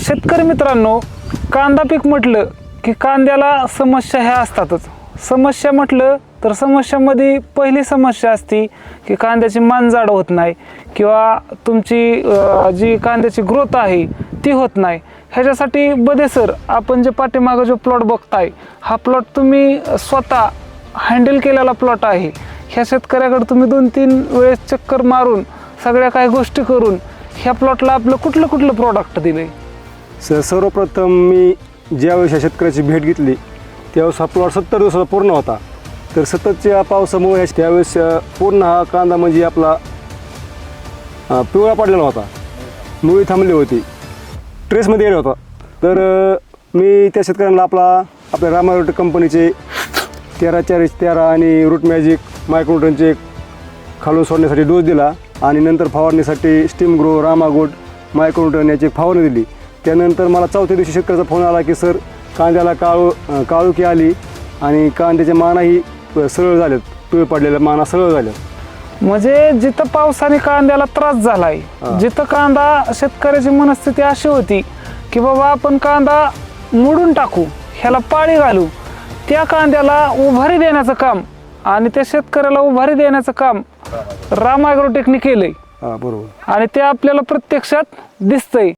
शेतकरी मित्रांनो कांदा पीक म्हटलं की कांद्याला समस्या ह्या असतातच. समस्या म्हटलं तर समस्यामध्ये पहिली समस्या असती की कांद्याची मानजाड होत नाही किंवा तुमची जी कांद्याची ग्रोथ आहे ती होत नाही. ह्याच्यासाठी बदेसर आपण जे पाठीमागं जो प्लॉट बघताय हा प्लॉट तुम्ही स्वतः हँडल केलेला प्लॉट आहे. ह्या शेतकऱ्याकडे तुम्ही दोन तीन वेळेस चक्कर मारून सगळ्या काही गोष्टी करून ह्या प्लॉटला आपलं कुठलं कुठलं प्रॉडक्ट दिलं आहे सर सर्वप्रथम मी ज्यावेळेस या शेतकऱ्याची भेट घेतली त्यावेळेस हा प्लॉट सत्तर दिवसाचा पूर्ण होता. तर सततच्या पावसामुळे ह्या- त्यावेळेस पूर्ण हा कांदा म्हणजे आपला पिवळा पडलेला होता. मुळी थांबली होती. ट्रेसमध्ये येणार होता. तर मी त्या शेतकऱ्यांना आपला आपल्या रामा रोट कंपनीचे तेरा चाळीस तेरा आणि रूट मॅजिक मायक्रोटनचे खालून सोडण्यासाठी डोस दिला आणि नंतर फवारणीसाठी स्टीम ग्रो रामागोट मायक्रोटन याची फवारणी दिली. त्यानंतर मला चौथ्या दिवशी शेतकऱ्याचा फोन आला की सर कांद्याला काळू काळुकी आली आणि कांद्याच्या मानाही सरळ झाल्यात पिळ पडलेल्या माना सरळ झाल्यात म्हणजे जिथं पावसाने कांद्याला त्रास झालाय. जिथं कांदा शेतकऱ्याची मनस्थिती अशी होती की बाबा आपण कांदा मोडून टाकू ह्याला पाळी घालू त्या कांद्याला उभारी देण्याचं काम आणि त्या शेतकऱ्याला उभारी देण्याचं काम राम केलंय. बरोबर. आणि ते आपल्याला प्रत्यक्षात दिसतंय.